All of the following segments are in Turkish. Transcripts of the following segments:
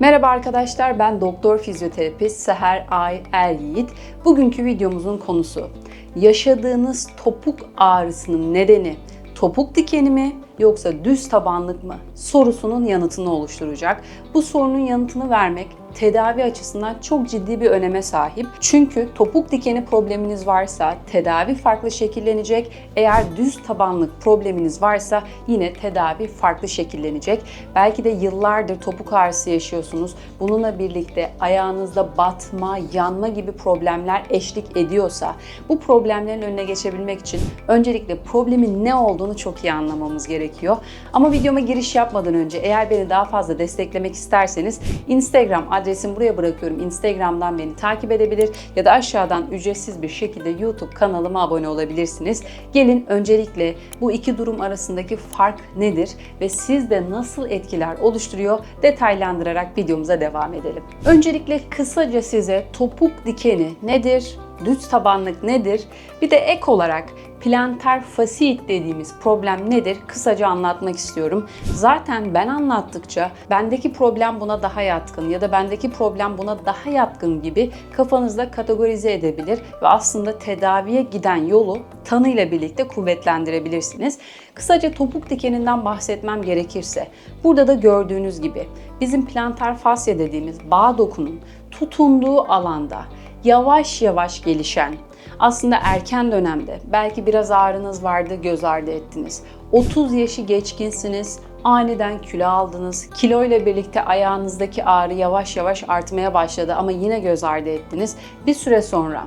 Merhaba arkadaşlar, ben doktor fizyoterapist Seher Ay Er Yiğit. Bugünkü videomuzun konusu yaşadığınız topuk ağrısının nedeni topuk dikeni mi yoksa düz tabanlık mı sorusunun yanıtını oluşturacak. Bu sorunun yanıtını vermek tedavi açısından çok ciddi bir öneme sahip. Çünkü topuk dikeni probleminiz varsa tedavi farklı şekillenecek. Eğer düz tabanlık probleminiz varsa yine tedavi farklı şekillenecek. Belki de yıllardır topuk ağrısı yaşıyorsunuz. Bununla birlikte ayağınızda batma, yanma gibi problemler eşlik ediyorsa bu problemlerin önüne geçebilmek için öncelikle problemin ne olduğunu çok iyi anlamamız gerekiyor. Ama videoma giriş yapmadan önce eğer beni daha fazla desteklemek isterseniz Instagram adresimi buraya bırakıyorum. Instagram'dan beni takip edebilir ya da aşağıdan ücretsiz bir şekilde YouTube kanalıma abone olabilirsiniz. Gelin öncelikle bu iki durum arasındaki fark nedir ve sizde nasıl etkiler oluşturuyor detaylandırarak videomuza devam edelim. Öncelikle kısaca size topuk dikeni nedir? Düz tabanlık nedir? Bir de ek olarak plantar fasit dediğimiz problem nedir? Kısaca anlatmak istiyorum. Zaten ben anlattıkça bendeki problem buna daha yatkın ya da bendeki problem buna daha yatkın gibi kafanızda kategorize edebilir ve aslında tedaviye giden yolu tanıyla birlikte kuvvetlendirebilirsiniz. Kısaca topuk dikeninden bahsetmem gerekirse burada da gördüğünüz gibi bizim plantar fasya dediğimiz bağ dokunun tutunduğu alanda yavaş yavaş gelişen, aslında erken dönemde belki biraz ağrınız vardı göz ardı ettiniz. 30 yaşı geçkinsiniz, aniden kilo aldınız. Kilo ile birlikte ayağınızdaki ağrı yavaş yavaş artmaya başladı ama yine göz ardı ettiniz. Bir süre sonra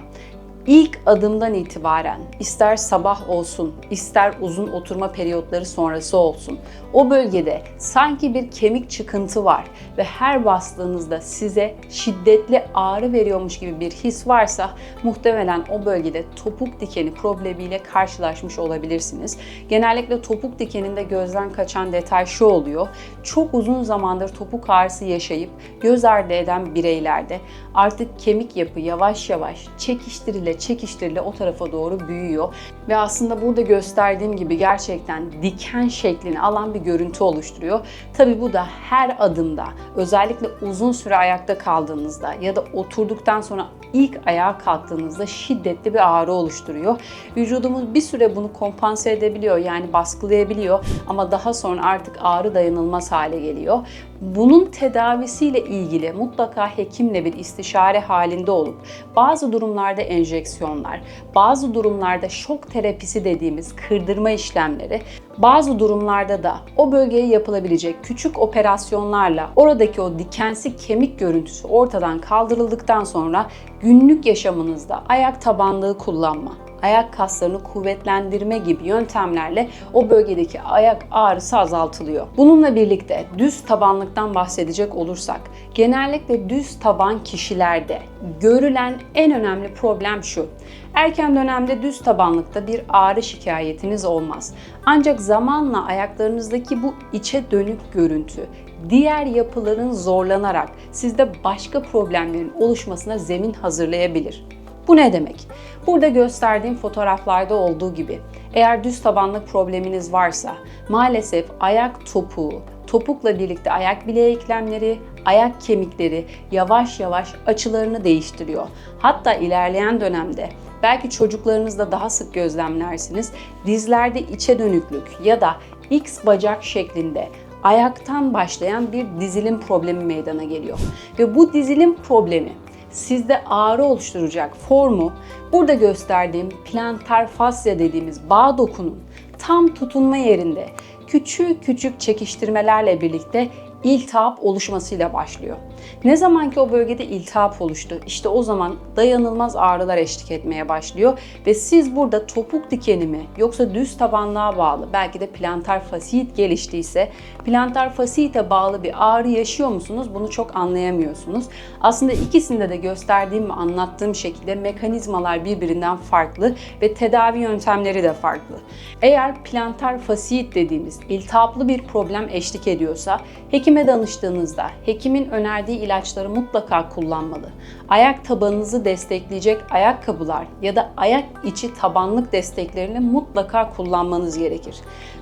İlk adımdan itibaren ister sabah olsun, ister uzun oturma periyotları sonrası olsun, o bölgede sanki bir kemik çıkıntı var ve her bastığınızda size şiddetli ağrı veriyormuş gibi bir his varsa muhtemelen o bölgede topuk dikeni problemiyle karşılaşmış olabilirsiniz. Genellikle topuk dikeninde gözden kaçan detay şu oluyor. Çok uzun zamandır topuk ağrısı yaşayıp göz ardı eden bireylerde artık kemik yapı yavaş yavaş çekiştirilerek çekiştirile çekiştirile o tarafa doğru büyüyor. Ve aslında burada gösterdiğim gibi gerçekten diken şeklini alan bir görüntü oluşturuyor. Tabi bu da her adımda özellikle uzun süre ayakta kaldığınızda ya da oturduktan sonra ilk ayağa kalktığınızda şiddetli bir ağrı oluşturuyor. Vücudumuz bir süre bunu kompanse edebiliyor yani baskılayabiliyor ama daha sonra artık ağrı dayanılmaz hale geliyor. Bunun tedavisiyle ilgili mutlaka hekimle bir istişare halinde olup bazı durumlarda enjeksiyonlar, bazı durumlarda şok terapisi dediğimiz kırdırma işlemleri, bazı durumlarda da o bölgeye yapılabilecek küçük operasyonlarla oradaki o dikensi kemik görüntüsü ortadan kaldırıldıktan sonra günlük yaşamınızda ayak tabanlığı kullanma, ayak kaslarını kuvvetlendirme gibi yöntemlerle o bölgedeki ayak ağrısı azaltılıyor. Bununla birlikte düz tabanlıktan bahsedecek olursak, genellikle düz taban kişilerde görülen en önemli problem şu. Erken dönemde düz tabanlıkta bir ağrı şikayetiniz olmaz. Ancak zamanla ayaklarınızdaki bu içe dönük görüntü diğer yapıların zorlanarak sizde başka problemlerin oluşmasına zemin hazırlayabilir. Bu ne demek? Burada gösterdiğim fotoğraflarda olduğu gibi eğer düz tabanlık probleminiz varsa maalesef ayak topuğu, topukla birlikte ayak bileği eklemleri, ayak kemikleri yavaş yavaş açılarını değiştiriyor. Hatta ilerleyen dönemde belki çocuklarınızda daha sık gözlemlersiniz. Dizlerde içe dönüklük ya da X bacak şeklinde ayaktan başlayan bir dizilim problemi meydana geliyor. Ve bu dizilim problemi sizde ağrı oluşturacak formu burada gösterdiğim plantar fasya dediğimiz bağ dokunun tam tutunma yerinde küçük küçük çekiştirmelerle birlikte iltihap oluşmasıyla başlıyor. Ne zaman ki o bölgede iltihap oluştu, işte o zaman dayanılmaz ağrılar eşlik etmeye başlıyor ve siz burada topuk dikeni mi yoksa düz tabanlığa bağlı belki de plantar fasit geliştiyse plantar fasite bağlı bir ağrı yaşıyor musunuz? Bunu çok anlayamıyorsunuz. Aslında ikisinde de gösterdiğim ve anlattığım şekilde mekanizmalar birbirinden farklı ve tedavi yöntemleri de farklı. Eğer plantar fasit dediğimiz iltihaplı bir problem eşlik ediyorsa hekim Hekime danıştığınızda hekimin önerdiği ilaçları mutlaka kullanmalı. Ayak tabanınızı destekleyecek ayakkabılar ya da ayak içi tabanlık desteklerini mutlaka kullanmanız gerekir.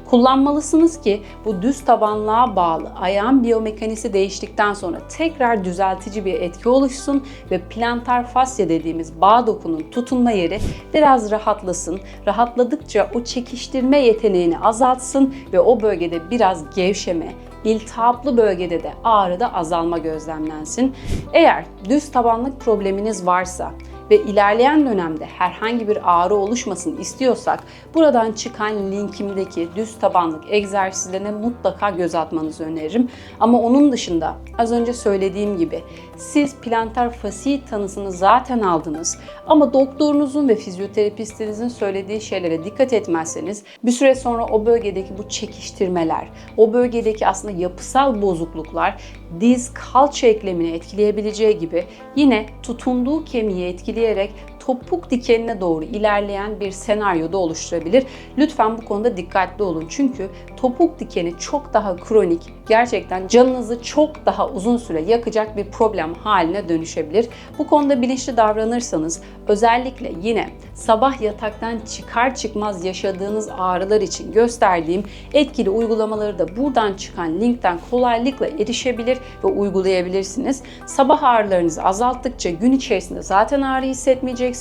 Kullanmalısınız ki bu düz tabanlığa bağlı ayağın biyomekanisi değiştikten sonra tekrar düzeltici bir etki oluşsun ve plantar fasya dediğimiz bağ dokunun tutunma yeri biraz rahatlasın. Rahatladıkça o çekiştirme yeteneğini azaltsın ve o bölgede biraz gevşeme, iltihaplı bölgede de ağrıda azalma gözlemlensin. Eğer düz tabanlık probleminiz varsa ve ilerleyen dönemde herhangi bir ağrı oluşmasın istiyorsak buradan çıkan linkimdeki düz tabanlık egzersizlerine mutlaka göz atmanızı öneririm. Ama onun dışında az önce söylediğim gibi siz plantar fasit tanısını zaten aldınız ama doktorunuzun ve fizyoterapistinizin söylediği şeylere dikkat etmezseniz bir süre sonra o bölgedeki bu çekiştirmeler, o bölgedeki aslında yapısal bozukluklar diz kalça eklemini etkileyebileceği gibi yine tutunduğu kemiği etkileyerek topuk dikenine doğru ilerleyen bir senaryo da oluşturabilir. Lütfen bu konuda dikkatli olun. Çünkü topuk dikeni çok daha kronik, gerçekten canınızı çok daha uzun süre yakacak bir problem haline dönüşebilir. Bu konuda bilinçli davranırsanız özellikle yine sabah yataktan çıkar çıkmaz yaşadığınız ağrılar için gösterdiğim etkili uygulamaları da buradan çıkan linkten kolaylıkla erişebilir ve uygulayabilirsiniz. Sabah ağrılarınızı azalttıkça gün içerisinde zaten ağrı hissetmeyeceksiniz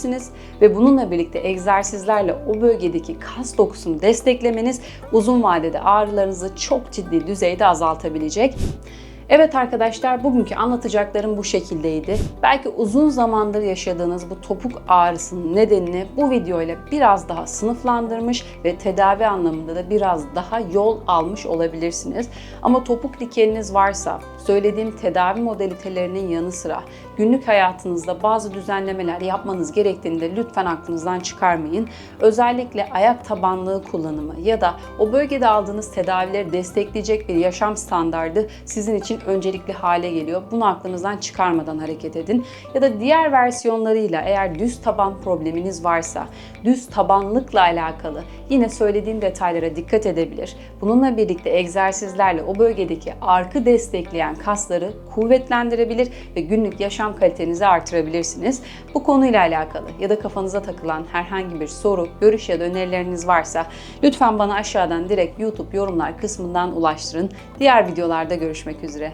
ve bununla birlikte egzersizlerle o bölgedeki kas dokusunu desteklemeniz uzun vadede ağrılarınızı çok ciddi düzeyde azaltabilecek. Evet arkadaşlar bugünkü anlatacaklarım bu şekildeydi. Belki uzun zamandır yaşadığınız bu topuk ağrısının nedenini bu videoyla biraz daha sınıflandırmış ve tedavi anlamında da biraz daha yol almış olabilirsiniz. Ama topuk dikeniniz varsa söylediğim tedavi modalitelerinin yanı sıra günlük hayatınızda bazı düzenlemeler yapmanız gerektiğini de lütfen aklınızdan çıkarmayın. Özellikle ayak tabanlığı kullanımı ya da o bölgede aldığınız tedavileri destekleyecek bir yaşam standardı sizin için öncelikli hale geliyor. Bunu aklınızdan çıkarmadan hareket edin. Ya da diğer versiyonlarıyla eğer düz taban probleminiz varsa düz tabanlıkla alakalı yine söylediğim detaylara dikkat edebilir. Bununla birlikte egzersizlerle o bölgedeki arkı destekleyen kasları kuvvetlendirebilir ve günlük yaşam kalitenizi artırabilirsiniz. Bu konuyla alakalı ya da kafanıza takılan herhangi bir soru, görüş ya da önerileriniz varsa lütfen bana aşağıdan direkt YouTube yorumlar kısmından ulaştırın. Diğer videolarda görüşmek üzere.